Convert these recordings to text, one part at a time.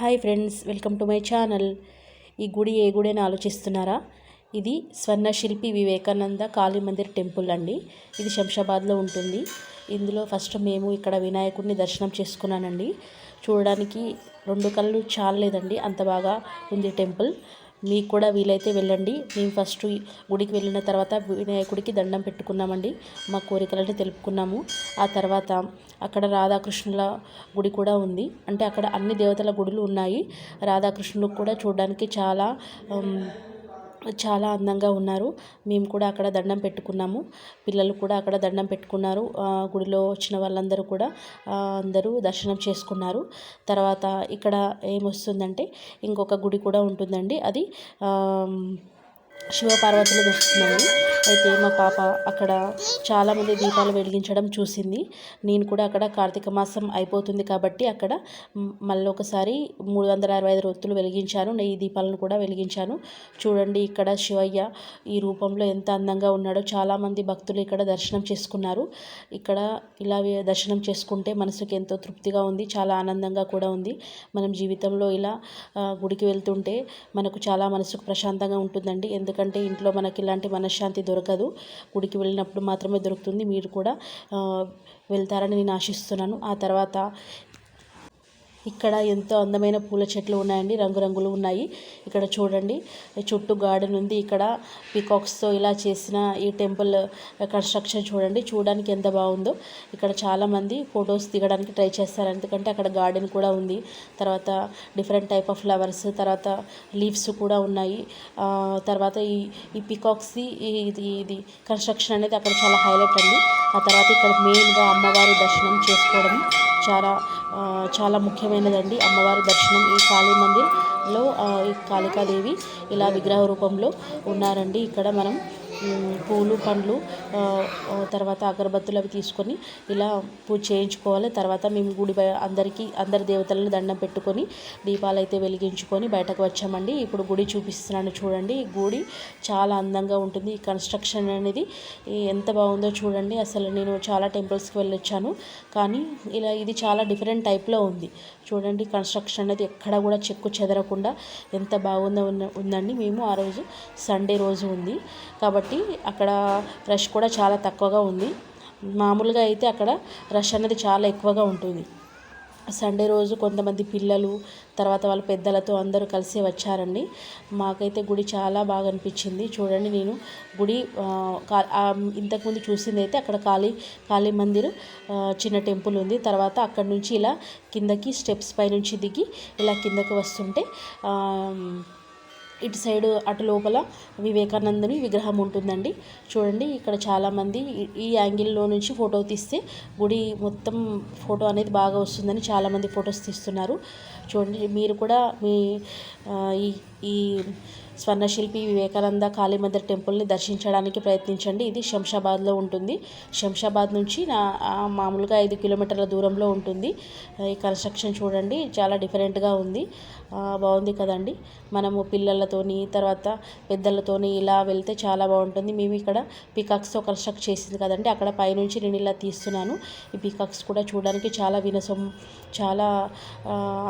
Hi friends welcome to my channel. ఈ గుడి ఏ గుడి అని ఆలోచిస్తున్నారా? ఇది స్వర్ణశిల్పి వివేకానంద కాళీ మందిర్ టెంపుల్ అండి. ఇది శంషాబాద్లో ఉంటుంది. ఇందులో ఫస్ట్ మేము ఇక్కడ వినాయకుడిని దర్శనం చేసుకున్నానండి. చూడడానికి రెండు కళ్ళు చాలలేదండి. అంత బాగా ఉంది టెంపుల్. మీకు కూడా వీలైతే వెళ్ళండి. మేము ఫస్ట్ గుడికి వెళ్ళిన తర్వాత వినాయకుడికి దండం పెట్టుకున్నామండి మా కోరికలని తెలుపుకున్నాము. ఆ తర్వాత అక్కడ రాధాకృష్ణుల గుడి కూడా ఉంది. అంటే అక్కడ అన్ని దేవతల గుడులు ఉన్నాయి. రాధాకృష్ణులకు కూడా చూడడానికి చాలా చాలా అందంగా ఉన్నారు. మేము కూడా అక్కడ దండం పెట్టుకున్నాము. పిల్లలు కూడా అక్కడ దండం పెట్టుకున్నారు. గుడిలో వచ్చిన వాళ్ళందరూ కూడా అందరూ దర్శనం చేసుకున్నారు. తర్వాత ఇక్కడ ఏమొస్తుందంటే ఇంకొక గుడి కూడా ఉంటుందండి. అది శివపార్వతులు వస్తున్నాయి అయితే మా పాప అక్కడ చాలామంది దీపాలు వెలిగించడం చూసింది. నేను కూడా అక్కడ కార్తీక మాసం అయిపోతుంది కాబట్టి అక్కడ మళ్ళీ ఒకసారి మూడు వందల అరవై ఐదు రొత్తులు వెలిగించాను. నెయ్యి దీపాలను కూడా వెలిగించాను. చూడండి ఇక్కడ శివయ్య ఈ రూపంలో ఎంత అందంగా ఉన్నాడో. చాలామంది భక్తులు ఇక్కడ దర్శనం చేసుకున్నారు. ఇక్కడ ఇలా దర్శనం చేసుకుంటే మనసుకి ఎంతో తృప్తిగా ఉంది చాలా ఆనందంగా కూడా ఉంది. మనం జీవితంలో ఇలా గుడికి వెళ్తుంటే మనకు చాలా మనసుకు ప్రశాంతంగా ఉంటుందండి. ఎందుకంటే ఎందుకంటే ఇంట్లో మనకి ఇలాంటి మనశ్శాంతి దొరకదు. గుడికి వెళ్ళినప్పుడు మాత్రమే దొరుకుతుంది. మీరు కూడా వెళ్తారని నేను ఆశిస్తున్నాను. ఆ తర్వాత ఇక్కడ ఎంతో అందమైన పూల చెట్లు ఉన్నాయండి రంగురంగులు ఉన్నాయి. ఇక్కడ చూడండి చుట్టూ గార్డెన్ ఉంది. ఇక్కడ పీకాక్స్తో ఇలా చేసిన ఈ టెంపుల్ కన్స్ట్రక్షన్ చూడండి చూడడానికి ఎంత బాగుందో. ఇక్కడ చాలామంది ఫొటోస్ దిగడానికి ట్రై చేస్తారు. ఎందుకంటే అక్కడ గార్డెన్ కూడా ఉంది. తర్వాత డిఫరెంట్ టైప్ ఆఫ్ ఫ్లవర్స్ తర్వాత లీవ్స్ కూడా ఉన్నాయి. తర్వాత ఈ ఈ పీకాక్స్ది ఇది ఇది కన్స్ట్రక్షన్ అనేది అక్కడ చాలా హైలైట్ అండి. ఆ తర్వాత ఇక్కడ మెయిన్గా అమ్మవారి దర్శనం చేసుకోవడం చాలా చాలా ముఖ్యమైనదండి అమ్మవారి దర్శనం ఈ కాళీ మందిర్లో ఈ కాళికాదేవి ఇలా విగ్రహ రూపంలో ఉన్నారండి. ఇక్కడ మనం పూలు పండ్లు తర్వాత అగరబత్తులు అవి తీసుకొని ఇలా పూజ చేయించుకోవాలి. తర్వాత మేము గుడి అందరికీ అందరి దేవతలను దండం పెట్టుకొని దీపాలు అయితే వెలిగించుకొని బయటకు వచ్చామండి. ఇప్పుడు గుడి చూపిస్తున్నాను చూడండి. ఈ గుడి చాలా అందంగా ఉంటుంది. ఈ కన్స్ట్రక్షన్ అనేది ఎంత బాగుందో చూడండి. అసలు నేను చాలా టెంపుల్స్కి వెళ్ళొచ్చాను. కానీ ఇలా ఇది చాలా డిఫరెంట్ టైప్లో ఉంది. చూడండి కన్స్ట్రక్షన్ అనేది ఎక్కడ కూడా చెక్కు చెదరకుండా ఎంత బాగుందో ఉందండి. మేము ఆ రోజు సండే రోజు ఉంది. కాబట్టి అక్కడ రష్ కూడా చాలా తక్కువగా ఉంది. మామూలుగా అయితే అక్కడ రష్ అనేది చాలా ఎక్కువగా ఉంటుంది. సండే రోజు కొంతమంది పిల్లలు తర్వాత వాళ్ళ పెద్దలతో అందరూ కలిసి వచ్చారండి. మాకైతే గుడి చాలా బాగా అనిపించింది. చూడండి నేను గుడి ఇంతకుముందు చూసింది అయితే అక్కడ కాళీ కాళీ మందిర్ చిన్న టెంపుల్ ఉంది. తర్వాత అక్కడ నుంచి ఇలా కిందకి స్టెప్స్ పై నుంచి దిగి ఇలా కిందకి వస్తుంటే ఇటు సైడ్ అటు లోపల వివేకానందుని విగ్రహం ఉంటుందండి. చూడండి ఇక్కడ చాలామంది ఈ యాంగిల్లో నుంచి ఫోటో తీస్తే గుడి మొత్తం ఫోటో అనేది బాగా వస్తుందని చాలామంది ఫొటోస్ తీస్తున్నారు. చూడండి మీరు కూడా మీ ఈ ఈ స్వర్ణశిల్పి వివేకానంద కాళీమందిర్ టెంపుల్ని దర్శించడానికి ప్రయత్నించండి. ఇది శంషాబాద్లో ఉంటుంది. శంషాబాద్ నుంచి నా మామూలుగా ఐదు కిలోమీటర్ల దూరంలో ఉంటుంది. ఈ కన్స్ట్రక్షన్ చూడండి చాలా డిఫరెంట్గా ఉంది. బాగుంది కదండి. మనము పిల్లలతోని తర్వాత పెద్దలతోని ఇలా వెళ్తే చాలా బాగుంటుంది. మేము ఇక్కడ పికాక్స్తో కన్స్ట్రక్ట్ చేసింది కదండి. అక్కడ పైనుంచి నేను ఇలా తీస్తున్నాను. ఈ పికాక్స్ కూడా చూడడానికి చాలా వినసం చాలా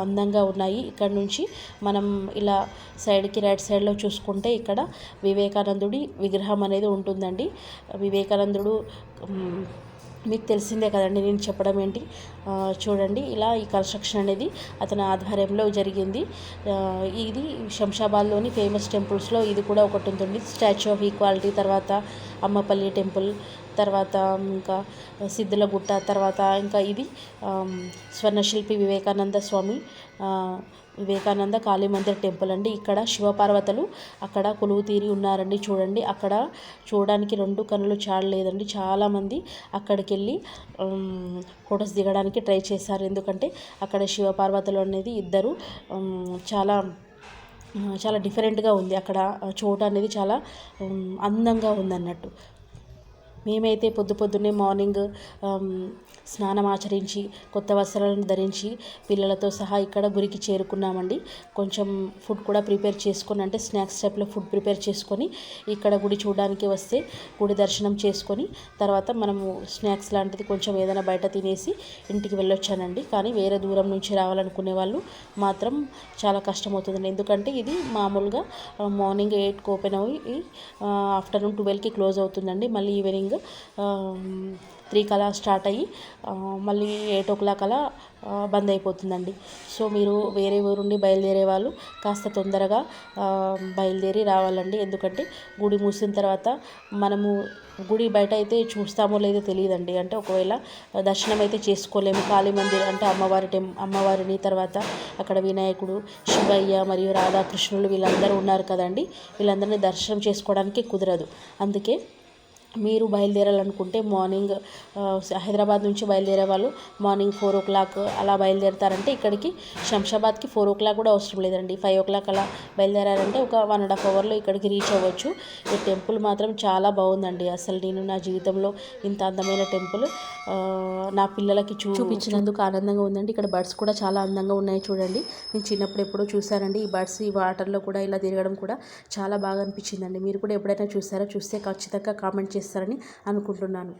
అందంగా ఉన్నాయి. ఇక్కడ నుంచి మనం ఇలా సైడ్కి రైట్ సైడ్లో చూసుకుంటే ఇక్కడ వివేకానందుడి విగ్రహం అనేది ఉంటుందండి. వివేకానందుడు మీకు తెలిసిందే కదండి నేను చెప్పడం ఏంటి? చూడండి ఇలా ఈ కన్స్ట్రక్షన్ అనేది అతని ఆధ్వర్యంలో జరిగింది. ఇది శంషాబాద్లోని ఫేమస్ టెంపుల్స్లో ఇది కూడా ఒకటి ఉంటుంది. స్టాచ్యూ ఆఫ్ ఈక్వాలిటీ తర్వాత అమ్మపల్లి టెంపుల్ తర్వాత ఇంకా సిద్ధులగుట్ట తర్వాత ఇంకా ఇది స్వర్ణశిల్పి వివేకానంద స్వామి వివేకానంద కాళీ మందిర్ టెంపుల్ అండి. ఇక్కడ శివపార్వతలు అక్కడ కొలువు తీరి ఉన్నారండి. చూడండి అక్కడ చూడడానికి రెండు కన్నులు చాడలేదండి. చాలామంది అక్కడికి వెళ్ళి ఫొటోస్ దిగడానికి ట్రై చేశారు. ఎందుకంటే అక్కడ శివపార్వతలు అనేది ఇద్దరు చాలా చాలా డిఫరెంట్గా ఉంది. అక్కడ చోట అనేది చాలా అందంగా ఉందన్నట్టు. మేమైతే పొద్దు పొద్దున్నే మార్నింగ్ స్నానం ఆచరించి కొత్త వస్త్రాలను ధరించి పిల్లలతో సహా ఇక్కడ గురికి చేరుకున్నామండి. కొంచెం ఫుడ్ కూడా ప్రిపేర్ చేసుకొని అంటే స్నాక్స్ టైప్లో ఫుడ్ ప్రిపేర్ చేసుకొని ఇక్కడ గుడి చూడడానికి వస్తే గుడి దర్శనం చేసుకొని తర్వాత మనము స్నాక్స్ లాంటిది కొంచెం ఏదైనా బయట తినేసి ఇంటికి వెళ్ళొచ్చానండి. కానీ వేరే దూరం నుంచి రావాలనుకునే వాళ్ళు మాత్రం చాలా కష్టమవుతుందండి. ఎందుకంటే ఇది మామూలుగా మార్నింగ్ ఎయిట్కి ఓపెన్ అయ్యి ఆఫ్టర్నూన్ ట్వెల్వ్కి క్లోజ్ అవుతుందండి. మళ్ళీ ఈవినింగ్ త్రీ కలా స్టార్ట్ అయ్యి మళ్ళీ ఎయిట్ ఓ క్లాక్ అలా బంద్ అయిపోతుందండి. సో మీరు వేరే ఊరుండి బయలుదేరే వాళ్ళు కాస్త తొందరగా బయలుదేరి రావాలండి. ఎందుకంటే గుడి మూసిన తర్వాత మనము గుడి బయట అయితే చూస్తామో లేదో తెలియదండి. అంటే ఒకవేళ దర్శనం అయితే చేసుకోలేము. కాళీ మందిర్ అంటే అమ్మవారి టెం అమ్మవారిని తర్వాత అక్కడ వినాయకుడు శివయ్య మరియు రాధాకృష్ణులు వీళ్ళందరూ ఉన్నారు కదండి. వీళ్ళందరినీ దర్శనం చేసుకోవడానికి కుదరదు. అందుకే మీరు బయలుదేరాలనుకుంటే మార్నింగ్ హైదరాబాద్ నుంచి బయలుదేరే వాళ్ళు మార్నింగ్ ఫోర్ ఓ క్లాక్ అలా బయలుదేరతారంటే ఇక్కడికి శంషాబాద్కి ఫోర్ ఓ క్లాక్ కూడా అవసరం లేదండి. ఫైవ్ ఓ క్లాక్ అలా బయలుదేరారంటే ఒక వన్ అండ్ హాఫ్ అవర్లో ఇక్కడికి రీచ్ అవ్వచ్చు. ఈ టెంపుల్ మాత్రం చాలా బాగుందండి. అసలు నేను నా జీవితంలో ఇంత అందమైన టెంపుల్ నా పిల్లలకి చూ చూపించినందుకు ఆనందంగా ఉందండి. ఇక్కడ బర్డ్స్ కూడా చాలా అందంగా ఉన్నాయి చూడండి. నేను చిన్నప్పుడు ఎప్పుడో చూసానండి ఈ బర్డ్స్ ఈ వాటర్లో కూడా ఇలా తిరగడం కూడా చాలా బాగా అనిపించిందండి. మీరు కూడా ఎప్పుడైనా చూసారా? చూస్తే ఖచ్చితంగా కామెంట్ చేస్తారని అనుకుంటున్నాను.